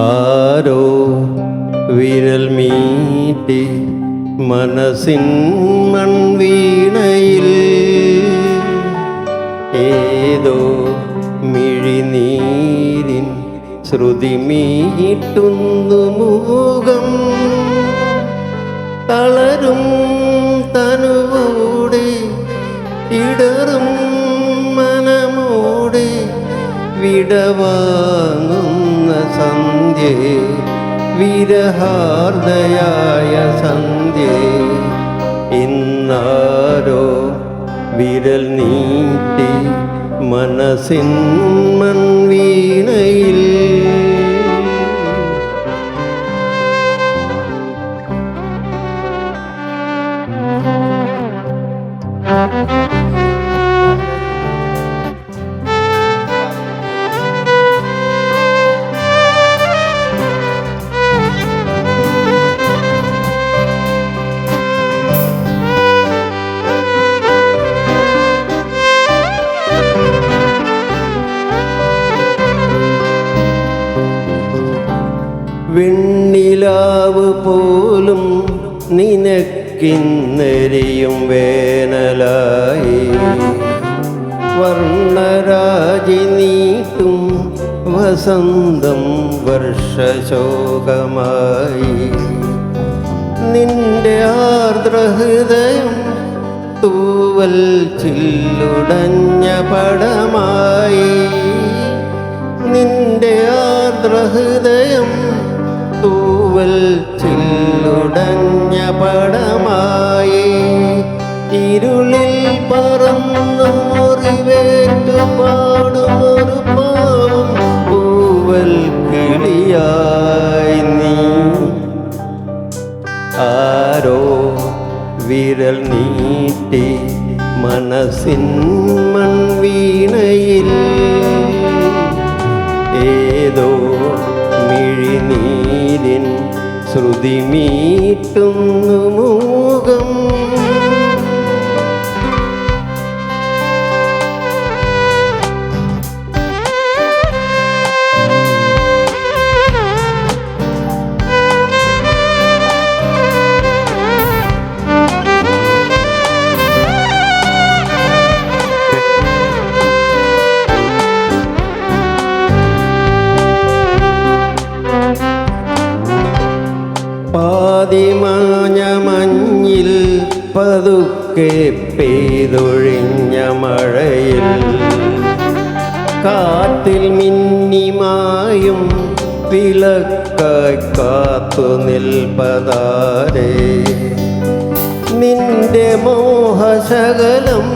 ആരോ വിരൽ മീട്ടി മനസ്സിൻ മൺവീണയിൽ ഏതോ മിഴിനീരിൻ ശ്രുതി മീട്ടുന്നു മൂകം തളരും വിടവാങ്ങുന്ന സന്ധ്യേ വിരഹാർദയായ സന്ധ്യേ. ഇന്നാരോ വിരൽ നീട്ടി മനസ്സിൻ മൺവീണയിൽ നിനക്കിന്നെരിയും വേനലായി. വർണരാജി നീട്ടും വസന്തം വർഷശോകമായി. നിന്റെ ആർദ്രഹൃദയം തൂവൽ ചില്ലുടഞ്ഞ പടമായി. നിന്റെ ആർദ്രഹൃദയം തൂവൽ ചില്ലുടഞ്ഞ പടമായി ഇരുളിൽ പറന്നു മുറിവേറ്റു പാടുമൊരു പാവം പൂവൽ കിളിയായി നീ. ആരോ വിരൽ നീട്ടി മനസ്സിൻ മൺവീണയിൽ ഏതോ മിഴിനീരിൻ ശ്രുതി മീട്ടുന്നു മൂകം. പാതിമാഞ്ഞ മഞ്ഞിൽ പതുക്കെ പെയ്തൊഴിഞ്ഞ മഴയിൽ. കാത്തിൽ മിന്നിമായും വിളക്കായി കാത്തു നിൽപ്പതാരേ. നിന്റെ മോഹശകലം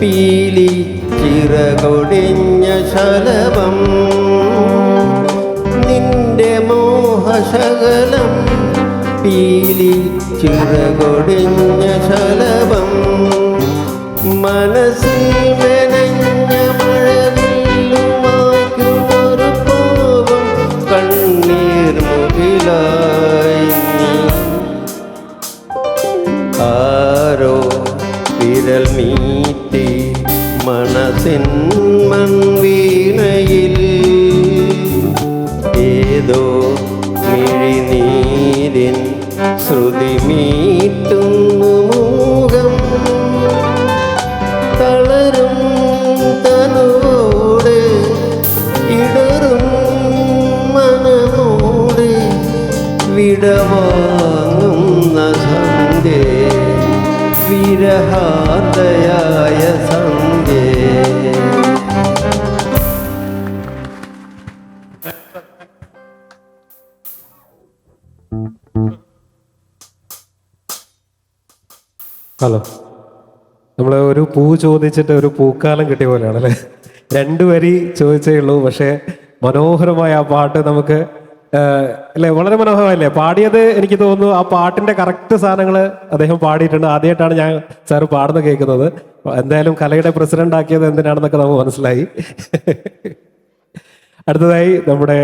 പീലി ചിറകൊടിഞ്ഞ ശലഭം. നിന്റെ മോഹശകലം പീലി ചിറകൊടിഞ്ഞ ശലഭം. മനസ്സിൽ മെനഞ്ഞ മഴവില്ലുമാക്കുന്നൊരു പാവം കണ്ണീർ ആരോ മനസ്സിൻ മൺവീണയിൽ. ഏതോ മിഴിനീരിൻ ശ്രുതി മീട്ടുന്നു മൂകം തളരും തനോട് ഇടറും മനമോട് വിടവാങ്ങുന്ന സന്ധ്യ വിരഹാദയായ ഹലോ. നമ്മൾ ഒരു പൂ ചോദിച്ചിട്ട് ഒരു പൂക്കാലം കിട്ടിയ പോലെയാണ് അല്ലേ രണ്ടു വരി ചോദിച്ചേ ഉള്ളൂ പക്ഷേ മനോഹരമായ ആ പാട്ട് നമുക്ക് അല്ലെ വളരെ മനോഹരമല്ലേ പാടിയത് എനിക്ക് തോന്നുന്നു ആ പാട്ടിന്റെ കറക്റ്റ് സാധനങ്ങൾ അദ്ദേഹം പാടിയിട്ടുണ്ട്. ആദ്യമായിട്ടാണ് ഞാൻ സാർ പാടുന്ന കേൾക്കുന്നത്. എന്തായാലും കലയുടെ പ്രസിഡന്റ് ആക്കിയത് എന്തിനാണെന്നൊക്കെ നമുക്ക് മനസ്സിലായി. അടുത്തതായി നമ്മുടെ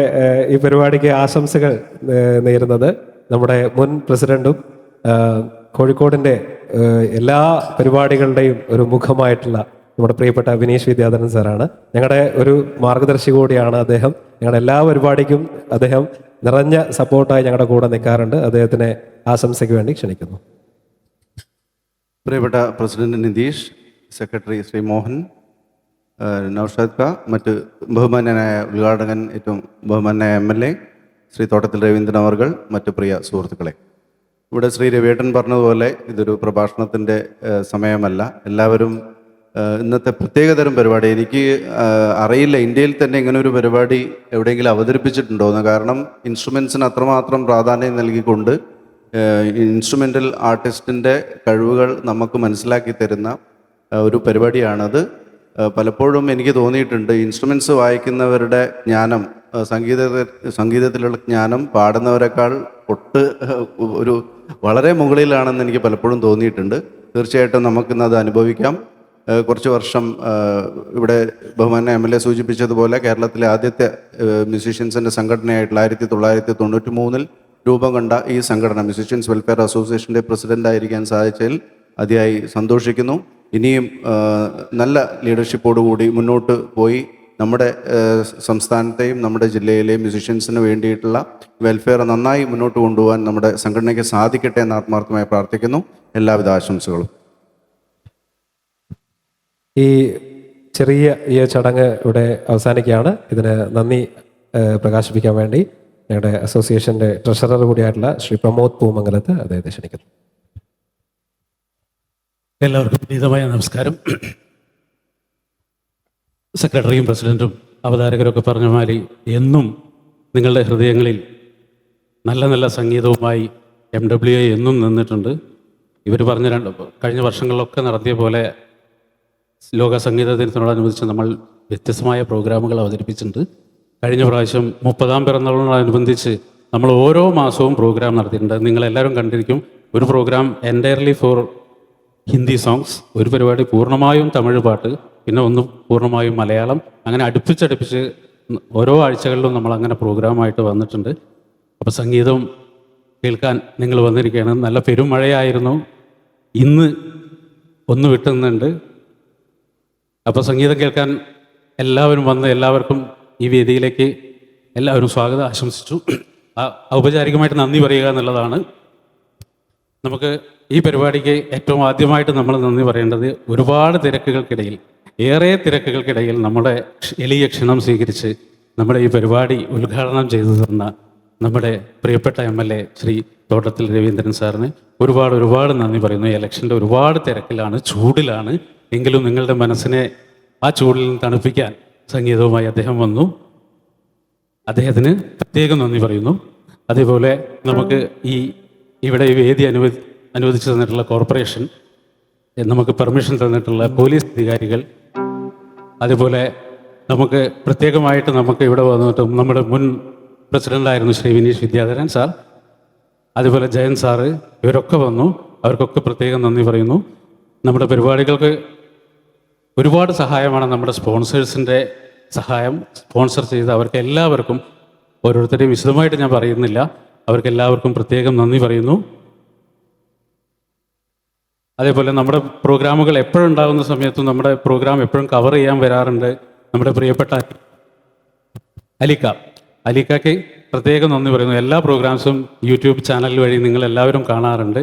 ഈ പരിപാടിക്ക് ആശംസകൾ നേരുന്നത് നമ്മുടെ മുൻ പ്രസിഡന്റും ഏഹ്, കോഴിക്കോടിന്റെ എല്ലാ പരിപാടികളുടെയും ഒരു മുഖമായിട്ടുള്ള നമ്മുടെ പ്രിയപ്പെട്ട വിനീഷ് വിദ്യാധരൻ സാറാണ്. ഞങ്ങളുടെ ഒരു മാർഗദർശി കൂടിയാണ് അദ്ദേഹം. ഞങ്ങളുടെ എല്ലാ പരിപാടിക്കും അദ്ദേഹം നിറഞ്ഞ സപ്പോർട്ടായി ഞങ്ങളുടെ കൂടെ നിൽക്കാറുണ്ട്. അദ്ദേഹത്തിനെ ആശംസയ്ക്ക് വേണ്ടി ക്ഷണിക്കുന്നു. പ്രിയപ്പെട്ട പ്രസിഡന്റ് നിതീഷ് സെക്രട്ടറി ശ്രീ മോഹൻ നൌഷാദ് നൗഷാദ് ഖാ മറ്റ് ബഹുമാന്യനായ ഉദ്ഘാടകൻ ഏറ്റവും ബഹുമാന്യനായ M L A Shri Thottathil Raveendran അവർകൾ മറ്റ് പ്രിയ സുഹൃത്തുക്കളെ. ഇവിടെ ശ്രീ രവിയേട്ടൻ പറഞ്ഞതുപോലെ ഇതൊരു പ്രഭാഷണത്തിന്റെ സമയമല്ല. എല്ലാവരും ഇന്നത്തെ പ്രത്യേകതരം പരിപാടി. എനിക്ക് അറിയില്ല ഇന്ത്യയിൽ തന്നെ ഇങ്ങനെ ഒരു പരിപാടി എവിടെയെങ്കിലും അവതരിപ്പിച്ചിട്ടുണ്ടോ എന്ന് കാരണം ഇൻസ്ട്രുമെൻസിന് അത്രമാത്രം പ്രാധാന്യം നൽകിക്കൊണ്ട് ഇൻസ്ട്രുമെന്റൽ ആർട്ടിസ്റ്റിന്റെ കഴിവുകൾ നമുക്ക് മനസ്സിലാക്കി തരുന്ന ഒരു പരിപാടിയാണത്. പലപ്പോഴും എനിക്ക് തോന്നിയിട്ടുണ്ട് ഇൻസ്ട്രുമെൻസ് വായിക്കുന്നവരുടെ ജ്ഞാനം സംഗീത സംഗീതത്തിലുള്ള ജ്ഞാനം പാടുന്നവരെക്കാൾ ഒട്ട് ഒരു വളരെ മുകളിലാണെന്ന് എനിക്ക് പലപ്പോഴും തോന്നിയിട്ടുണ്ട്. തീർച്ചയായിട്ടും നമുക്കിന്ന് അത് അനുഭവിക്കാം കുറച്ച് വർഷം ഇവിടെ ബഹുമാന എം എൽ എ സൂചിപ്പിച്ചതുപോലെ കേരളത്തിലെ ആദ്യത്തെ മ്യൂസീഷ്യൻസിന്റെ സംഘടനയായിട്ടുള്ള ആയിരത്തി തൊള്ളായിരത്തി തൊണ്ണൂറ്റി മൂന്നിൽ രൂപം കണ്ട ഈ സംഘടന മ്യൂസീഷ്യൻസ് വെൽഫെയർ അസോസിയേഷന്റെ പ്രസിഡന്റായിരിക്കാൻ സാധിച്ചതിൽ അതിയായി സന്തോഷിക്കുന്നു. ഇനിയും നല്ല ലീഡർഷിപ്പോടുകൂടി മുന്നോട്ട് പോയി നമ്മുടെ സംസ്ഥാനത്തെയും നമ്മുടെ ജില്ലയിലെയും മ്യൂസീഷ്യൻസിന് വേണ്ടിയിട്ടുള്ള വെൽഫെയർ നന്നായി മുന്നോട്ട് കൊണ്ടുപോകാൻ നമ്മുടെ സംഘടനയ്ക്ക് സാധിക്കട്ടെ എന്ന് ആത്മാർത്ഥമായി പ്രാർത്ഥിക്കുന്നു. എല്ലാവിധ ആശംസകളും. ഈ ചെറിയ ഈ ചടങ്ങ് ഇവിടെ അവസാനിക്കുകയാണ്. ഇതിന് നന്ദി പ്രകാശിപ്പിക്കാൻ വേണ്ടി ഞങ്ങളുടെ അസോസിയേഷന്റെ ട്രഷറർ കൂടിയായിട്ടുള്ള ശ്രീ പ്രമോദ് പൂമംഗലത്ത് അദ്ദേഹത്തെ ക്ഷണിക്കുന്നു. എല്ലാവർക്കും വിനീതമായ നമസ്കാരം. സെക്രട്ടറിയും പ്രസിഡന്റും അവതാരകരൊക്കെ പറഞ്ഞ മാതിരി എന്നും നിങ്ങളുടെ ഹൃദയങ്ങളിൽ നല്ല നല്ല സംഗീതവുമായി എം ഡബ്ല്യു എ എന്നും നിന്നിട്ടുണ്ട്. ഇവർ പറഞ്ഞ രണ്ട് കഴിഞ്ഞ വർഷങ്ങളിലൊക്കെ നടത്തിയ പോലെ ലോക സംഗീത ദിനത്തിനോടനുബന്ധിച്ച് നമ്മൾ വ്യത്യസ്തമായ പ്രോഗ്രാമുകൾ അവതരിപ്പിച്ചിട്ടുണ്ട്. കഴിഞ്ഞ പ്രാവശ്യം മുപ്പതാം പിറന്നാളിനോടനുബന്ധിച്ച് നമ്മൾ ഓരോ മാസവും പ്രോഗ്രാം നടത്തിയിട്ടുണ്ട്. നിങ്ങളെല്ലാവരും കണ്ടിരിക്കും. ഒരു program entirely for Hindi songs ഒരു പരിപാടി പൂർണമായും തമിഴ് പാട്ട് പിന്നെ ഒന്ന് പൂർണമായും മലയാളം. അങ്ങനെ അടുപ്പിച്ചടുപ്പിച്ച് ഓരോ ആഴ്ചകളിലും നമ്മൾ അങ്ങനെ പ്രോഗ്രാമായിട്ട് വന്നിട്ടുണ്ട്. അപ്പോൾ സംഗീതം കേൾക്കാൻ നിങ്ങൾ വന്നിരിക്കുകയാണ്. നല്ല പെരുമഴയായിരുന്നു. ഇന്ന് ഒന്ന് വിട്ടുന്നുണ്ട് അപ്പോൾ സംഗീതം കേൾക്കാൻ എല്ലാവരും വന്ന് എല്ലാവർക്കും ഈ വേദിയിലേക്ക് എല്ലാവരും സ്വാഗതം ആശംസിച്ചു. ഔപചാരികമായിട്ട് നന്ദി പറയുക എന്നുള്ളതാണ്. നമുക്ക് ഈ പരിപാടിക്ക് ഏറ്റവും ആദ്യമായിട്ട് നമ്മൾ നന്ദി പറയേണ്ടത് ഒരുപാട് തിരക്കുകൾക്കിടയിൽ ഏറെ തിരക്കുകൾക്കിടയിൽ നമ്മുടെ എളിയ ക്ഷണം സ്വീകരിച്ച് നമ്മുടെ ഈ പരിപാടി ഉദ്ഘാടനം ചെയ്തു തന്ന നമ്മുടെ പ്രിയപ്പെട്ട M L A Shri Thottathil Raveendran സാറിന് ഒരുപാട് ഒരുപാട് നന്ദി പറയുന്നു. ഇലക്ഷന്റെ ഒരുപാട് തിരക്കിലാണ് ചൂടിലാണ്. എങ്കിലും നിങ്ങളുടെ മനസ്സിനെ ആ ചൂടിൽ നിന്ന് തണുപ്പിക്കാൻ സംഗീതവുമായി അദ്ദേഹം വന്നു. അദ്ദേഹത്തിന് പ്രത്യേകം നന്ദി പറയുന്നു. അതേപോലെ നമുക്ക് ഈ ഇവിടെ ഈ വേദി അനുവദി അനുവദിച്ചു തന്നിട്ടുള്ള കോർപ്പറേഷൻ നമുക്ക് പെർമിഷൻ തന്നിട്ടുള്ള പോലീസ് അധികാരികൾ അതുപോലെ നമുക്ക് പ്രത്യേകമായിട്ട് നമുക്ക് ഇവിടെ വന്നിട്ട് നമ്മുടെ മുൻ പ്രസിഡന്റായിരുന്നു ശ്രീ വിനീഷ് വിദ്യാധരൻ സാർ അതുപോലെ ജയൻ സാറ് ഇവരൊക്കെ വന്നു അവർക്കൊക്കെ പ്രത്യേകം നന്ദി പറയുന്നു. നമ്മുടെ പരിപാടികൾക്ക് ഒരുപാട് സഹായമാണ് നമ്മുടെ സ്പോൺസേഴ്സിന്റെ സഹായം. സ്പോൺസർ ചെയ്ത് അവർക്ക് എല്ലാവർക്കും ഓരോരുത്തരെയും വിശദമായിട്ട് ഞാൻ പറയുന്നില്ല. അവർക്കെല്ലാവർക്കും പ്രത്യേകം നന്ദി പറയുന്നു. അതേപോലെ നമ്മുടെ പ്രോഗ്രാമുകൾ എപ്പോഴും ഉണ്ടാകുന്ന സമയത്തും നമ്മുടെ പ്രോഗ്രാം എപ്പോഴും കവർ ചെയ്യാൻ വരാറുണ്ട്. നമ്മുടെ പ്രിയപ്പെട്ട അലിക്ക. അലിക്കയ്ക്ക് പ്രത്യേകം നന്ദി പറയുന്നു. എല്ലാ പ്രോഗ്രാംസും യൂട്യൂബ് ചാനൽ വഴി നിങ്ങൾ എല്ലാവരും കാണാറുണ്ട്.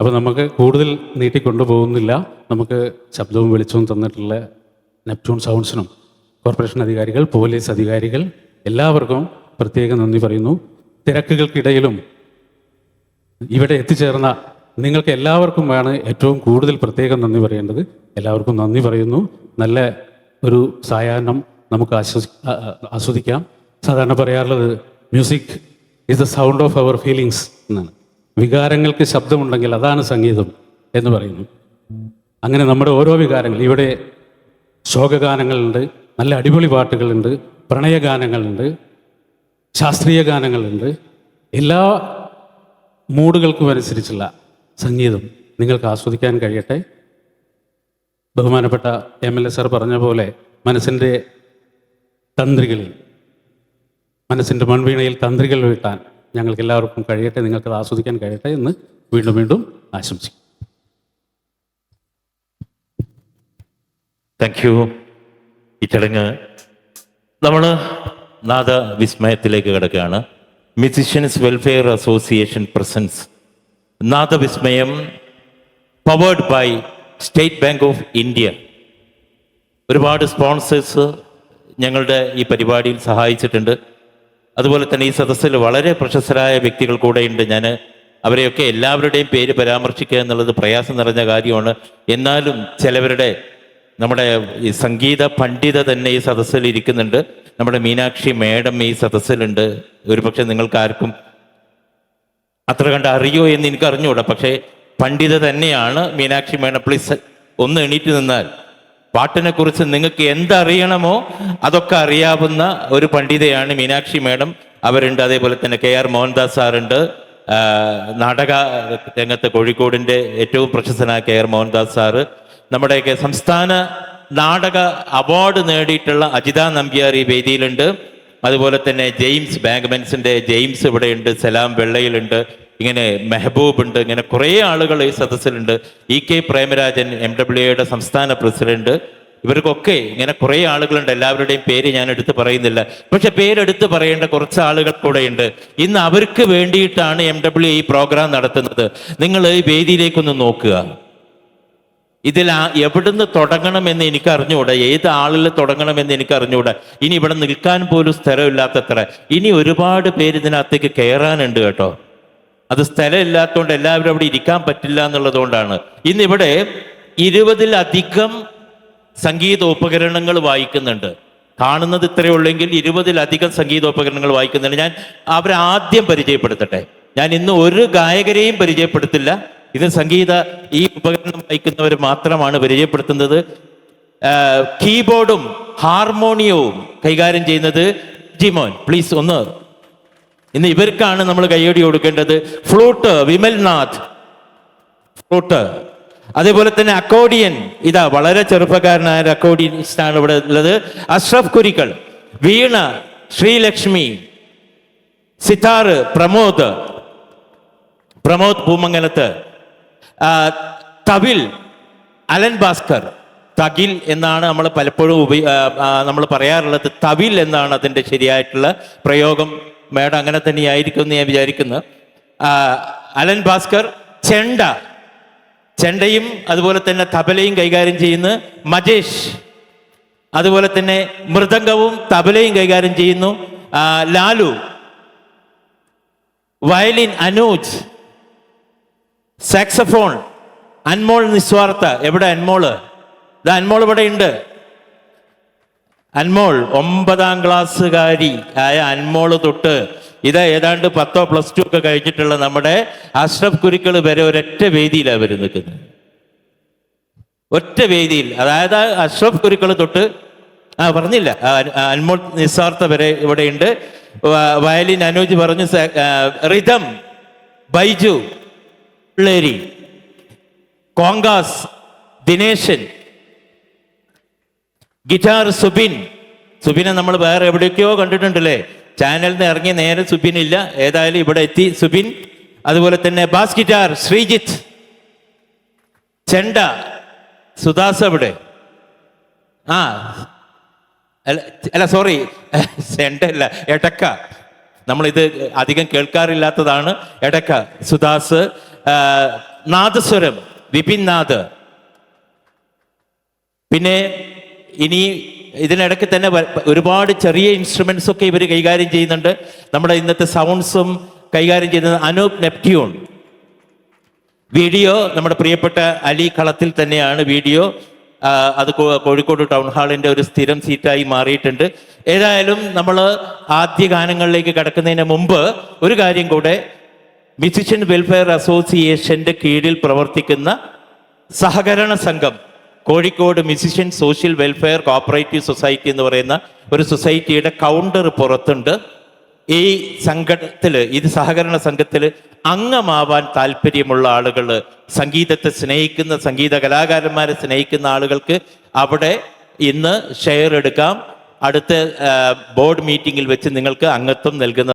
അപ്പോൾ നമുക്ക് കൂടുതൽ നീട്ടിക്കൊണ്ടു പോകുന്നില്ല നമുക്ക് ശബ്ദവും വെളിച്ചവും തന്നിട്ടുള്ള നെപ്റ്റ്യൂൺ സൗണ്ട്സിനും കോർപ്പറേഷൻ അധികാരികൾ പോലീസ് അധികാരികൾ എല്ലാവർക്കും പ്രത്യേകം നന്ദി പറയുന്നു. തിരക്കുകൾക്കിടയിലും ഇവിടെ എത്തിച്ചേർന്ന നിങ്ങൾക്ക് എല്ലാവർക്കും എല്ലാവർക്കുമാണ് ഏറ്റവും കൂടുതൽ പ്രത്യേകം നന്ദി പറയേണ്ടത്. എല്ലാവർക്കും നന്ദി പറയുന്നു. നല്ല ഒരു സായാഹ്നം നമുക്ക് ആശ്വസി ആസ്വദിക്കാം. സാധാരണ പറയാറുള്ളത് music is the sound of our feelings എന്നാണ്. വികാരങ്ങൾക്ക് ശബ്ദമുണ്ടെങ്കിൽ അതാണ് സംഗീതം എന്ന് പറയുന്നു. അങ്ങനെ നമ്മുടെ ഓരോ വികാരങ്ങൾ ഇവിടെ ശോകഗാനങ്ങളുണ്ട് നല്ല അടിപൊളി പാട്ടുകളുണ്ട് പ്രണയഗാനങ്ങളുണ്ട് ശാസ്ത്രീയ ഗാനങ്ങളുണ്ട്. എല്ലാ മൂഡുകൾക്കും അനുസരിച്ചുള്ള സംഗീതം നിങ്ങൾക്ക് ആസ്വദിക്കാൻ കഴിയട്ടെ. ബഹുമാനപ്പെട്ട എം എൽ എ സാർ പറഞ്ഞ പോലെ മനസ്സിന്റെ തന്ത്രികളിൽ മനസ്സിന്റെ മൺവീണയിൽ തന്ത്രികൾ വീട്ടാൻ ഞങ്ങൾക്ക് എല്ലാവർക്കും കഴിയട്ടെ നിങ്ങൾക്കത് ആസ്വദിക്കാൻ കഴിയട്ടെ എന്ന് വീണ്ടും വീണ്ടും ആശംസിക്കും താങ്ക് യു ഈ ചടങ്ങ് നമ്മൾ നാദ വിസ്മയത്തിലേക്ക് കിടക്കുകയാണ്. Musicians welfare association presents Nadavismayam powered by State Bank of India ഒരുപാട് സ്പോൺസേഴ്സ് ഞങ്ങളുടെ ഈ പരിപാടിയിൽ സഹായിച്ചിട്ടുണ്ട്. അതുപോലെ തന്നെ ഈ സദസ്സിൽ വളരെ പ്രശസ്തരായ വ്യക്തികൾ കൂടെയുണ്ട്. ഞാൻ അവരെയൊക്കെ എല്ലാവരുടെയും പേര് പരാമർശിക്കുക എന്നുള്ളത് പ്രയാസം നിറഞ്ഞ കാര്യമാണ്. എന്നാലും ചിലവരുടെ നമ്മുടെ ഈ സംഗീത പണ്ഡിത തന്നെ ഈ സദസ്സിൽ ഇരിക്കുന്നുണ്ട്. നമ്മുടെ മീനാക്ഷി മേഡം ഈ സദസ്സിലുണ്ട്. ഒരുപക്ഷെ നിങ്ങൾക്ക് ആർക്കും അത്ര കണ്ട് അറിയോ എന്ന് എനിക്ക് അറിഞ്ഞുകൂടാ പക്ഷേ പണ്ഡിത തന്നെയാണ് മീനാക്ഷി മേഡം പ്ലീസ് ഒന്ന് എണീറ്റ് നിന്നാൽ പാട്ടിനെ കുറിച്ച് നിങ്ങൾക്ക് എന്തറിയണമോ അതൊക്കെ അറിയാവുന്ന ഒരു പണ്ഡിതയാണ് മീനാക്ഷി മേഡം. അവരുണ്ട്. അതേപോലെ തന്നെ കെ ആർ മോഹൻദാസ് സാറുണ്ട്. നാടക രംഗത്ത് കോഴിക്കോടിന്റെ ഏറ്റവും പ്രശസ്തനായ കെ ആർ മോഹൻദാസ് സാറ്. നമ്മുടെയൊക്കെ സംസ്ഥാന നാടക അവാർഡ് നേടിയിട്ടുള്ള അജിത നമ്പ്യാർ ഈ വേദിയിലുണ്ട്. അതുപോലെ തന്നെ ജെയിംസ് ബാങ്ക്മെൻസിന്റെ ജെയിംസ് ഇവിടെയുണ്ട് സലാം വെള്ളയിലുണ്ട് ഇങ്ങനെ മെഹബൂബ് ഉണ്ട് ഇങ്ങനെ കുറേ ആളുകൾ ഈ സദസ്സിലുണ്ട്. E K Premarajan M W എയുടെ സംസ്ഥാന പ്രസിഡന്റ്. ഇവർക്കൊക്കെ ഇങ്ങനെ കുറേ ആളുകളുണ്ട്. എല്ലാവരുടെയും പേര് ഞാൻ എടുത്ത് പറയുന്നില്ല. പക്ഷെ പേരെടുത്ത് പറയേണ്ട കുറച്ച് ആളുകൾ കൂടെയുണ്ട്. ഇന്ന് അവർക്ക് വേണ്ടിയിട്ടാണ് എം ഡബ്ല്യു ഈ പ്രോഗ്രാം നടത്തുന്നത്. നിങ്ങൾ ഈ വേദിയിലേക്കൊന്ന് നോക്കുക. ഇതിൽ എവിടുന്ന് തുടങ്ങണമെന്ന് എനിക്ക് അറിഞ്ഞുകൂടെ ഏത് ആളിൽ തുടങ്ങണമെന്ന് എനിക്ക് അറിഞ്ഞുകൂടെ ഇനി ഇവിടെ നിൽക്കാൻ പോലും സ്ഥലമില്ലാത്തത്ര. ഇനി ഒരുപാട് പേര് ഇതിനകത്തേക്ക് കയറാനുണ്ട് കേട്ടോ. അത് സ്ഥലമില്ലാത്തതുകൊണ്ട് എല്ലാവരും അവിടെ ഇരിക്കാൻ പറ്റില്ല എന്നുള്ളതുകൊണ്ടാണ്. ഇന്നിവിടെ ഇരുപതിലധികം സംഗീത ഉപകരണങ്ങൾ വായിക്കുന്നുണ്ട്. കാണുന്നത് ഇത്രയേ ഉള്ളെങ്കിൽ ഇരുപതിലധികം സംഗീതോപകരണങ്ങൾ വായിക്കുന്നുണ്ട്. ഞാൻ അവരെ ആദ്യം പരിചയപ്പെടുത്തട്ടെ. ഞാൻ ഇന്ന് ഒരു ഗായകരെയും പരിചയപ്പെടുത്തില്ല. ഇത് സംഗീത ഈ ഉപകരണം വായിക്കുന്നവർ മാത്രമാണ് പരിചയപ്പെടുത്തുന്നത്. കീബോർഡും ഹാർമോണിയവും കൈകാര്യം ചെയ്യുന്നത് ജിമോൻ. പ്ലീസ് ഒന്ന്. ഇന്ന് ഇവർക്കാണ് നമ്മൾ കൈയടി കൊടുക്കേണ്ടത്. ഫ്ലൂട്ട് വിമൽനാഥ്. ഫ്ലൂട്ട്. അതേപോലെ തന്നെ അക്കോഡിയൻ. ഇതാ വളരെ ചെറുപ്പക്കാരനായ അക്കോഡിയനിസ്റ്റ് ആണ് ഇവിടെ ഉള്ളത്. അഷ്റഫ് കുരിക്കൾ വീണ ശ്രീലക്ഷ്മി സിതാർ പ്രമോദ്. പ്രമോദ് പൂമംഗലത്ത്. ആ, തവിൽ അലൻ ഭാസ്കർ തകിൽ എന്നാണ് നമ്മൾ പലപ്പോഴും ഉപയോ നമ്മൾ പറയാറുള്ളത്. തവിൽ എന്നാണ് അതിന്റെ ശരിയായിട്ടുള്ള പ്രയോഗം. മേഡം അങ്ങനെ തന്നെയായിരിക്കും എന്ന് ഞാൻ വിചാരിക്കുന്നു. അലൻ ഭാസ്കർ ചെണ്ട ചെണ്ടയും അതുപോലെ തന്നെ തബലയും കൈകാര്യം ചെയ്യുന്ന മജേഷ് അതുപോലെ തന്നെ മൃദംഗവും തബലയും കൈകാര്യം ചെയ്യുന്നു. ലാലു വയലിൻ അനൂജ് സാക്സഫോൺ അൻമോൾ നിസ്വാർത്ഥ. എവിടെ അൻമോൾ? ഇത് അൻമോൾ ഇവിടെ ഉണ്ട്. അൻമോൾ ഒമ്പതാം ക്ലാസ്സുകാരി ആയ അൻമോൾ തൊട്ട് ഇത് ഏതാണ്ട് പത്തോ പ്ലസ് ടു ഒക്കെ കഴിഞ്ഞിട്ടുള്ള നമ്മുടെ അഷ്റഫ് കുരുക്കൾ വരെ ഒരൊറ്റ വേദിയിലാണ് അവർ നിൽക്കുന്നത്. ഒറ്റ വേദിയിൽ. അതായത് അഷ്റഫ് കുരുക്കൾ തൊട്ട് ആ പറഞ്ഞില്ല. അൻമോൾ നിസ്വാർത്ഥ വരെ ഇവിടെയുണ്ട് വയലിൻ അനൂജ് പറഞ്ഞു rhythm Baiju പിള്ളേരി congas Dineshan guitar Subin. സുബിനെ നമ്മൾ വേറെ എവിടെയൊക്കെയോ കണ്ടിട്ടുണ്ടല്ലേ? ചാനലിൽ നിന്ന് ഇറങ്ങി നേരെ സുബിൻ ഇല്ല ഏതായാലും ഇവിടെ എത്തി. സുബിൻ അതുപോലെ തന്നെ ബാസ് ഗിറ്റാർ ശ്രീജിത്ത് ചെണ്ട സുദാസ് അവിടെ. ആ അല്ല അല്ല സോറി ചെണ്ട അല്ല എടക്ക. നമ്മളിത് അധികം കേൾക്കാറില്ലാത്തതാണ്. എടക്ക സുദാസ് നാദസ്വരം വിപിൻ നാഥ് പിന്നെ ഇനി ഇതിനിടയ്ക്ക് തന്നെ ഒരുപാട് ചെറിയ ഇൻസ്ട്രുമെന്റ്സ് ഒക്കെ ഇവർ കൈകാര്യം ചെയ്യുന്നുണ്ട്. നമ്മുടെ ഇന്നത്തെ സൗണ്ട്സും കൈകാര്യം ചെയ്യുന്നത് അനൂപ് നെപ്റ്റ്യൂൺ. വീഡിയോ നമ്മുടെ പ്രിയപ്പെട്ട അലി കളത്തിൽ തന്നെയാണ് വീഡിയോ. അത് കോഴിക്കോട് ടൗൺ ഹാളിന്റെ ഒരു സ്ഥിരം സീറ്റായി മാറിയിട്ടുണ്ട്. ഏതായാലും നമ്മൾ ആദ്യ ഗാനങ്ങളിലേക്ക് കടക്കുന്നതിന് മുമ്പ് ഒരു കാര്യം കൂടെ മ്യൂസിഷ്യൻ വെൽഫെയർ അസോസിയേഷന്റെ കീഴിൽ പ്രവർത്തിക്കുന്ന സഹകരണ സംഘം Kozhikode musician social welfare cooperative society എന്ന് പറയുന്ന ഒരു സൊസൈറ്റിയുടെ കൗണ്ടർ പുറത്തുണ്ട്. ഈ സംഘത്തിൽ ഇത് സഹകരണ സംഘത്തിൽ അംഗമാവാൻ താല്പര്യമുള്ള ആളുകൾ സംഗീതത്തെ സ്നേഹിക്കുന്ന സംഗീത കലാകാരന്മാരെ സ്നേഹിക്കുന്ന ആളുകൾക്ക് അവിടെ ഇന്ന് ഷെയർ എടുക്കാം. അടുത്ത ബോർഡ് മീറ്റിംഗിൽ വെച്ച് നിങ്ങൾക്ക് അംഗത്വം നൽകുന്ന